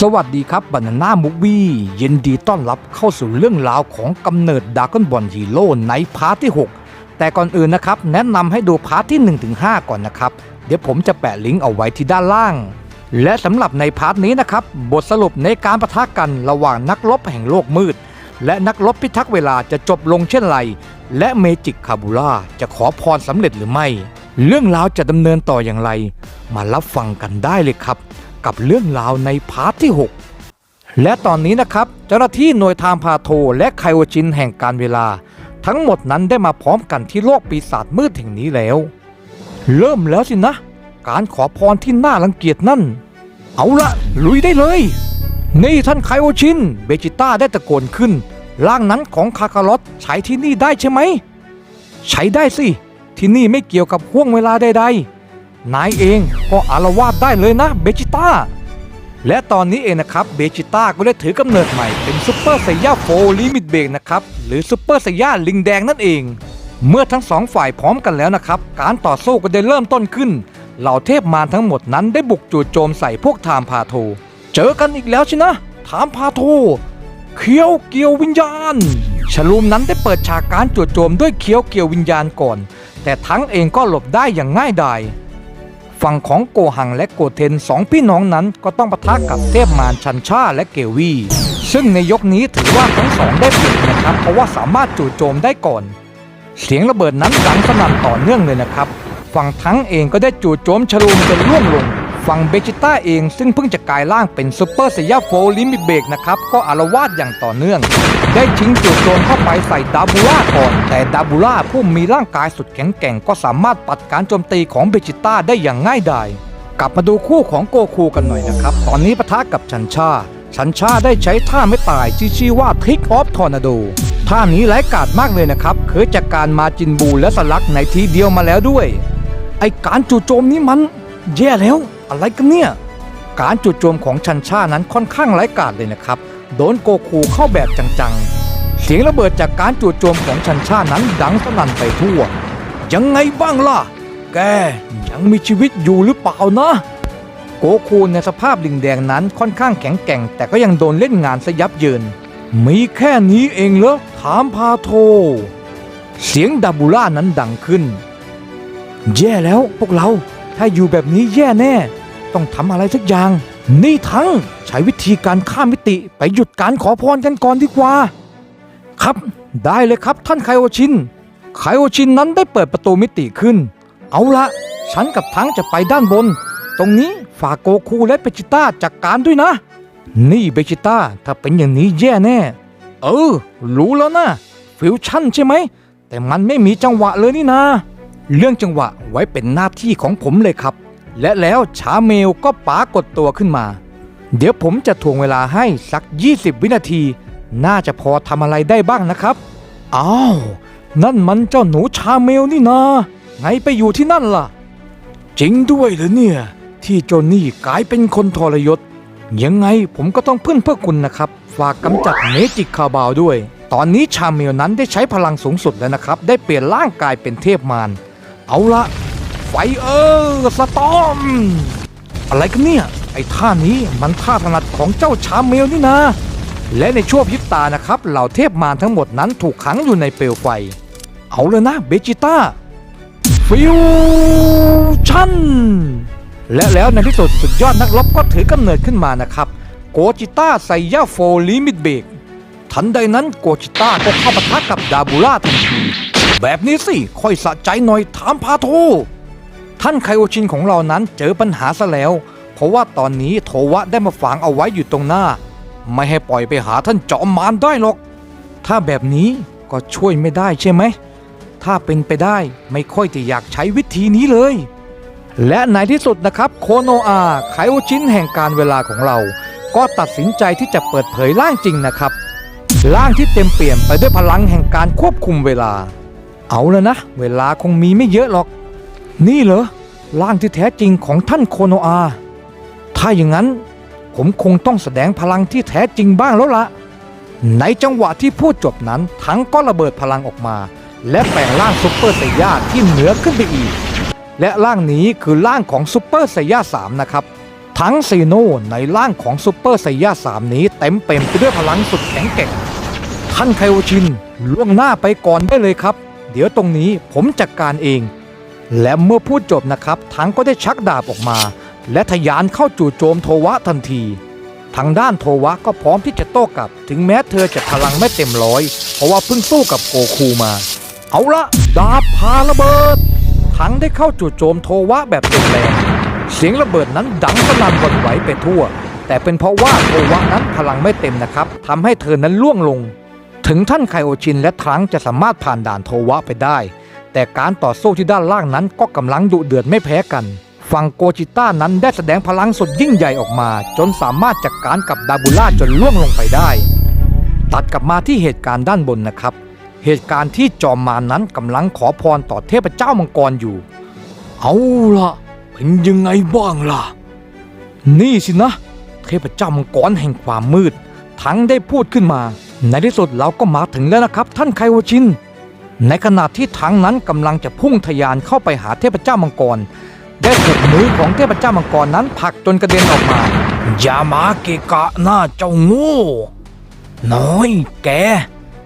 สวัสดีครับบานาน่ามูวี่ยินดีต้อนรับเข้าสู่เรื่องราวของกำเนิดดากอนบอลฮีโร่ในพาร์ทที่ 6 แต่ก่อนอื่นนะครับ แนะนำให้ดูพาร์ทที่ 1-5 ก่อนนะครับ เดี๋ยวผมจะแปะลิงก์เอาไว้ที่ด้านล่าง และสำหรับในพาร์ทนี้นะครับ บทสรุปในการประทะกันระหว่างนักรบแห่งโลกมืด และนักรบพิทักษ์เวลาจะจบลงเช่นไร และเมจิกคาบูล่าจะขอพรสำเร็จหรือไม่ เรื่องราวจะดำเนินต่ออย่างไร มารับฟังกันได้เลยครับ กับเรื่องราวในพาร์ทที่ 6 และตอนนี้นะครับ เจ้าหน้าที่หน่วยทามพาโทและไคโอจินแห่งการเวลา ทั้งหมดนั้นได้มาพร้อมกันที่โลกปีศาจมืดแห่งนี้แล้ว เริ่มแล้วสินะ การขอพรที่น่ารังเกียจนั่น เอาละลุยได้เลย นี่ท่านไคโอชินเบจิต้าได้ตะโกนขึ้นร่างนั้นของคาคารอตใช้ที่นี่ได้ใช่ไหม ใช้ได้สิ ที่นี่ไม่เกี่ยวกับห่วงเวลาใดๆ นายเองก็อารวาสได้เลยนะเบจิต้า และตอนนี้เองนะครับเบจิต้าก็ได้ถือกำเนิดใหม่เป็นซูเปอร์ไซย่าโฟลิมิตเบรกนะครับหรือซูเปอร์ไซย่าลิงแดงนั่นเอง เมื่อทั้งสองฝ่ายพร้อมกันแล้วนะครับ การต่อสู้ก็ได้เริ่มต้นขึ้น เหล่าเทพมารทั้งหมดนั้นได้บุกจู่โจมใส่พวกทามพาโท เจอกันอีกแล้วใช่นะทามพาโทเคียวเกี่ยววิญญาณฉลูมนั้นได้เปิดฉากการจู่โจมด้วยเคียวเกี่ยววิญญาณก่อน แต่ทั้งเองก็หลบได้อย่างง่ายดาย ฝั่งของโกหังและโกเทนสองพี่น้องนั้นก็ต้องปะทะกับเทพมารชันชาและเกวี ซึ่งในยกนี้ถือว่าทั้งสองได้เปรียบนะครับ เพราะว่าสามารถจู่โจมได้ก่อน เสียงระเบิดนั้นดังสนั่นต่อเนื่องเลยนะครับ ฝั่งทั้งเองก็ได้จู่โจมชลูมจนร่วงลง ฝั่งเบจิต้าเองซึ่งเพิ่งจะกลายร่างเป็นซูเปอร์เซย่าโฟลิมิเบกนะครับ ก็อารวาสอย่างต่อเนื่อง ได้ชิงจู่โจมเข้าไปใส่ดาบูล่าก่อน แต่ดาบูล่าผู้มีร่างกายสุดแข็งแกร่งก็สามารถปัดการโจมตีของเบจิต้าได้อย่างง่ายดายกลับมาดูคู่ของโกคูกันหน่อยนะครับ ตอนนี้ปะทะกับชันชา ชันชาได้ใช้ท่าไม่ตายที่ชื่อว่าทริกออฟทอร์นาโดท่านี้ร้กาจมากเลยนะครับเคยจากการมาจินบูและสลักในทีเดียวมาแล้วด้วย ไอการจู่โจมนี้มันแย่แล้ว อะไรกันเนี่ย การจู่โจมของชันชานั้นค่อนข้างไร้กาจเลยนะครับ โดนโกคูเข้าแบบจังๆ เสียงระเบิดจากการจู่โจมของชันชานั้นดังสนั่นไปทั่ว ยังไงบ้างล่ะ แกยังมีชีวิตอยู่หรือเปล่านะ โกคูในสภาพลิงแดงนั้นค่อนข้างแข็งแกร่ง แต่ก็ยังโดนเล่นงานซะยับเยิน มีแค่นี้เองเหรอถามพาโท เสียงดาบูล่านั้นดังขึ้น แย่แล้วพวกเรา ถ้าอยู่แบบนี้แย่แน่ ต้องทำอะไรสักอย่าง นี่ทั้งใช้วิธีการข้ามมิติไปหยุดการขอพรกันก่อนดีกว่า ครับ ได้เลยครับท่านไคโอชิน ไคโอชินนั้นได้เปิดประตูมิติขึ้น เอาละฉันกับทั้งจะไปด้านบน ตรงนี้ฝากโกคูและเบจิต้าจัดกการด้วยนะ นี่เบจิต้าถ้าเป็นอย่างนี้แย่แน่ เออ รู้แล้วนะฟิวชั่นใช่ไหม แต่มันไม่มีจังหวะเลยนี่นาเรื่องจังหวะไว้เป็นหน้าที่ของผมเลยครับ และแล้วชาเมลก็ปรากฏตัวขึ้นมา เดี๋ยวผมจะทวงเวลาให้สัก 20 วินาที น่าจะพอทำอะไรได้บ้างนะครับ อ้าว นั่นมันเจ้าหนูชาเมลนี่นาไงไปอยู่ที่นั่นล่ะ จริงด้วยเหรอเนี่ย ที่โจนี่กลายเป็นคนทรยศ ยังไงผมก็ต้องพึ่งเพื่อคุณนะครับ ฝากกำจัดเมจิกคาบาวด้วย ตอนนี้ชาเมลนั้นได้ใช้พลังสูงสุดแล้วนะครับ ได้เปลี่ยนร่างกายเป็นเทพมารเอาละ ไฟเออร์สตอม อะไรกันเนี่ย ไอ้ท่านี้มันท่าถนัดของเจ้าชาเมลนี่นะ และในช่วงพิบตานะครับ เหล่าเทพมารทั้งหมดนั้นถูกขังอยู่ในเปลวไฟ เอาเลยนะเบจิต้า ฟิวชั่น และแล้วในที่สุดสุดยอดนักรบก็ถือกำเนิดขึ้นมานะครับ โกจิต้าไซย่าโฟลิมิตเบกทันใดนั้นโกจิต้าก็เข้าปะทะกับดาบูล่าทันทีแบบนี้สิ ค่อยสะใจหน่อยถามพาโท ท่านไคโอชินของเรานั้นเจอปัญหาซะแล้ว เพราะว่าตอนนี้โทวะได้มาฝังเอาไว้อยู่ตรงหน้า ไม่ให้ปล่อยไปหาท่านจอมมารได้หรอก ถ้าแบบนี้ก็ช่วยไม่ได้ใช่ไหม ถ้าเป็นไปได้ไม่ค่อยจะอยากใช้วิธีนี้เลย และในที่สุดนะครับโคโนอาไคโอชินแห่งการเวลาของเรา ก็ตัดสินใจที่จะเปิดเผยร่างจริงนะครับร่างที่เต็มเปี่ยมไปด้วยพลังแห่งการควบคุมเวลา เอาแล้วนะ เวลาคงมีไม่เยอะหรอก นี่เหรอ ร่างที่แท้จริงของท่านโคโนอา ถ้าอย่างนั้น ผมคงต้องแสดงพลังที่แท้จริงบ้างแล้วละ ในจังหวะที่พูดจบนั้นทั้งก็ระเบิดพลังออกมา และแปลงร่างซุปเปอร์ไซย่าที่เหนือขึ้นไปอีก และร่างนี้คือร่างของซุปเปอร์ไซย่า3นะครับทั้งซีโน่ในร่างของซูเปอร์ไซย่าสามนี้เต็มเต็มไปด้วยพลังสุดแข็งแกร่งท่านไคโอชินล่วงหน้าไปก่อนได้เลยครับ เดี๋ยวตรงนี้ผมจัดการเอง และเมื่อพูดจบนะครับ ทั้งก็ได้ชักดาบออกมา และทะยานเข้าจู่โจมโทวะทันที ทางด้านโทวะก็พร้อมที่จะโต้กลับ ถึงแม้เธอจะพลังไม่เต็มร้อย เพราะว่าเพิ่งสู้กับโกคูมา เอาละดาบพาระเบิด ทั้งได้เข้าจู่โจมโทวะแบบเต็มแรง เสียงระเบิดนั้นดังสนั่นหวั่นไหวไปทั่ว แต่เป็นเพราะว่าโทวะนั้นพลังไม่เต็มนะครับทำให้เธอนั้นล่วงลง ถึงท่านไคโอชินและทรังจะสามารถผ่านด่านโทวะไปได้ แต่การต่อสู้ที่ด้านล่างนั้นก็กำลังดุเดือดไม่แพ้กันฝั่งโกจิต้านั้นได้แสดงพลังสุดยิ่งใหญ่ออกมา จนสามารถจัดการกับดาบูล่าจนล่วงลงไปได้ ตัดกลับมาที่เหตุการณ์ด้านบนนะครับ เหตุการณ์ที่จอมมารนั้นกำลังขอพรต่อเทพเจ้ามังกรอยู่ เอาล่ะเป็นยังไงบ้างล่ะ นี่สินะ เทพเจ้ามังกรแห่งความมืด ทั้งได้พูดขึ้นมา ในที่สุดเราก็มาถึงแล้วนะครับ ท่านไคโอชิน ในขณะที่ทั้งนั้นกำลังจะพุ่งทะยานเข้าไปหาเทพเจ้ามังกร ได้ถูกมือของเทพเจ้ามังกรนั้นผลักจนกระเด็นออกมา อย่ามาเกะกะหน้าเจ้าโง่น้อยแก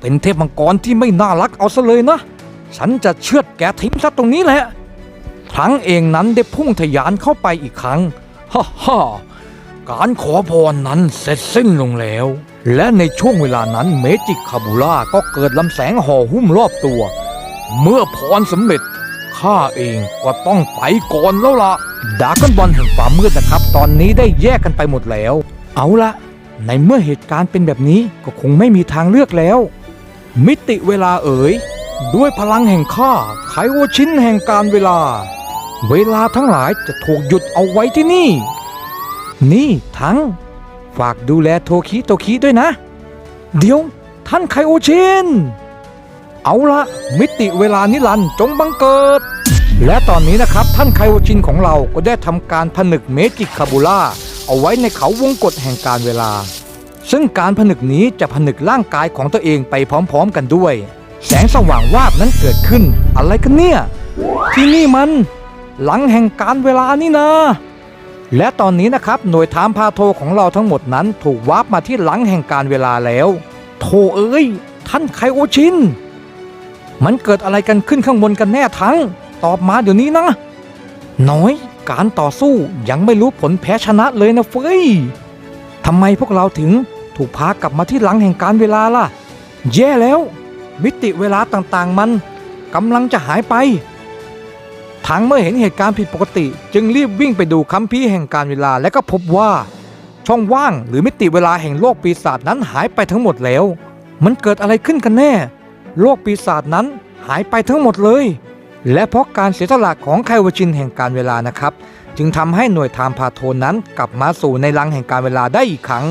เป็นเทพมังกรที่ไม่น่ารักเอาซะเลยนะ ฉันจะเชือดแกทิ้งซะตรงนี้แหละครั้งเองนั้นได้พุ่งทะยานเข้าไปอีกครั้ง ฮ่าฮ่าการขอพรนั้นเสร็จสิ้นลงแล้ว และในช่วงเวลานั้นเมจิกคาบูล่าก็เกิดลำแสงห่อหุ้มรอบตัว เมื่อพรสำเร็จข้าเองก็ต้องไปก่อนแล้วล่ะดากอนบอลแห่งความมืดนะครับ ตอนนี้ได้แยกกันไปหมดแล้ว เอาละในเมื่อเหตุการณ์เป็นแบบนี้ก็คงไม่มีทางเลือกแล้ว มิติเวลาเอ๋ย ด้วยพลังแห่งข้าไขโอชินแห่งการเวลา เวลาทั้งหลายจะถูกหยุดเอาไว้ที่นี่ นี่ทั้ง ฝากดูแลโทคิโตคิด้วยนะ เดี๋ยวท่านไคโอชิน เอาละมิติเวลานิรันดร์จงบังเกิด และตอนนี้นะครับท่านไคโอชินของเราก็ได้ทำการผนึกเมจิกคาบูล่าเอาไว้ในเขาวงกฏแห่งการเวลา ซึ่งการผนึกนี้จะผนึกร่างกายของตัวเองไปพร้อมๆกันด้วย แสงสว่างวาบนั้นเกิดขึ้น อะไรกันเนี่ย ที่นี่มัน หลังแห่งการเวลานี่นะ และตอนนี้นะครับหน่วยถามพาโทของเราทั้งหมดนั้นถูกวาร์ปมาที่หลังแห่งการเวลาแล้ว โทเอ้ย ท่านไคโอชิน มันเกิดอะไรกันขึ้นข้างบนกันแน่ทั้ง ตอบมาเดี๋ยวนี้นะ น้อย การต่อสู้ยังไม่รู้ผลแพ้ชนะเลยนะเฟยทำไมพวกเราถึงถูกพากลับมาที่หลังแห่งการเวลาล่ะ แย่แล้ว มิติเวลาต่างๆมันกำลังจะหายไป ทางเมื่อเห็นเหตุการณ์ผิดปกติ จึงรีบวิ่งไปดูคัมภีร์แห่งการเวลาและก็พบว่า ช่องว่างหรือมิติเวลาแห่งโลกปีศาจนั้นหายไปทั้งหมดแล้ว มันเกิดอะไรขึ้นกันแน่ โลกปีศาจนั้นหายไปทั้งหมดเลย และเพราะการเสียสละของไควชินแห่งการเวลานะครับ จึงทำให้หน่วยไทม์พาโทนนั้นกลับมาสู่ในรังแห่งการเวลาได้อีกครั้ง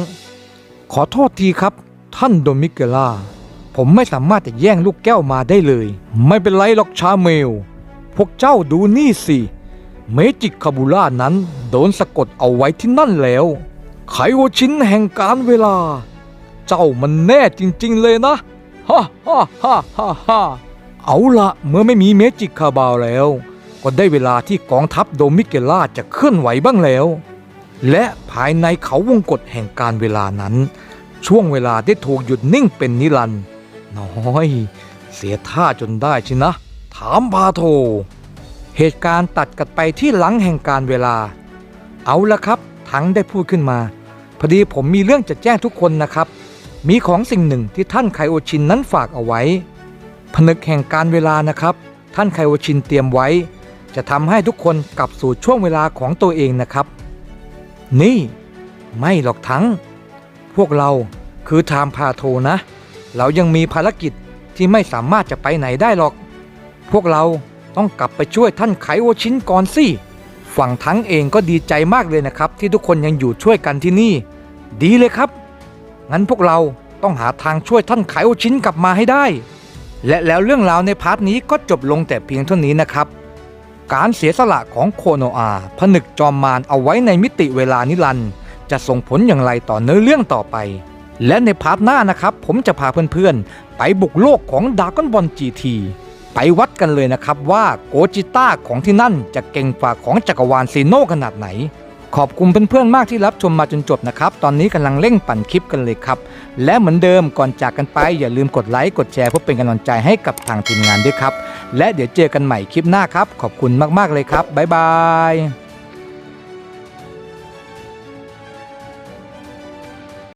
ขอโทษทีครับ ท่านโดมิเกล่าผมไม่สามารถจะแย่งลูกแก้วมาได้เลย ไม่เป็นไรหรอกชาเมล พวกเจ้าดูนี่สิ เมจิกคาบูล่านั้นโดนสะกดเอาไว้ที่นั่นแล้วไขโอชินแห่งการเวลา เจ้ามันแน่จริงๆเลยนะฮ่าฮ่าฮ่าฮ่าฮ่าเอาละเมื่อไม่มีเมจิกคาบาวแล้ว ก็ได้เวลาที่กองทัพโดมิเกล่าจะเคลื่อนไหวบ้างแล้ว และภายในเขาวงกฏแห่งการเวลานั้น ช่วงเวลาได้ถูกหยุดนิ่งเป็นนิรันดร์น้อย เสียท่าจนได้ชินะามพาโท เหตุการณ์ตัดกันไปที่หลังแห่งการเวลา เอาละครับ ทั้งได้พูดขึ้นมา พอดีผมมีเรื่องจะแจ้งทุกคนนะครับ มีของสิ่งหนึ่งที่ท่านไคโอชินนั้นฝากเอาไว้ ผนึกแห่งการเวลานะครับ ท่านไคโอชินเตรียมไว้ จะทำให้ทุกคนกลับสู่ช่วงเวลาของตัวเองนะครับ นี่ ไม่หรอกทั้ง พวกเราคือไทม์พาโทนะ เรายังมีภารกิจที่ไม่สามารถจะไปไหนได้หรอก พวกเราต้องกลับไปช่วยท่านไขโอชินก่อนสิฝั่งทั้งเองก็ดีใจมากเลยนะครับ ที่ทุกคนยังอยู่ช่วยกันที่นี่ ดีเลยครับ งั้นพวกเราต้องหาทางช่วยท่านไขโอชินกลับมาให้ได้ และแล้วเรื่องราวในพาร์ทนี้ก็จบลงแต่เพียงเท่านี้นะครับ การเสียสละของโคโนอาผนึกจอมมารเอาไว้ในมิติเวลานิรันดร์จะส่งผลอย่างไรต่อเนื้อเรื่องต่อไป และในพาร์ทหน้านะครับ ผมจะพาเพื่อนๆ ไปบุกโลกของดากอนบอลจีทีไปวัด กันเลยนะครับว่าโกจิต้าของที่นั่นจะเก่งกว่าของจักรวาลซีโนขนาดไหน ขอบคุณเพื่อนๆมากที่รับชมมาจนจบนะครับ ตอนนี้กำลังเร่งปั่นคลิปกันเลยครับ และเหมือนเดิมก่อนจากกันไป อย่าลืมกดไลค์กดแชร์เพื่อเป็นกำลังใจให้กับทางทีมงานด้วยครับ และเดี๋ยวเจอกันใหม่คลิปหน้าครับ ขอบคุณมากๆเลยครับบ๊ายบาย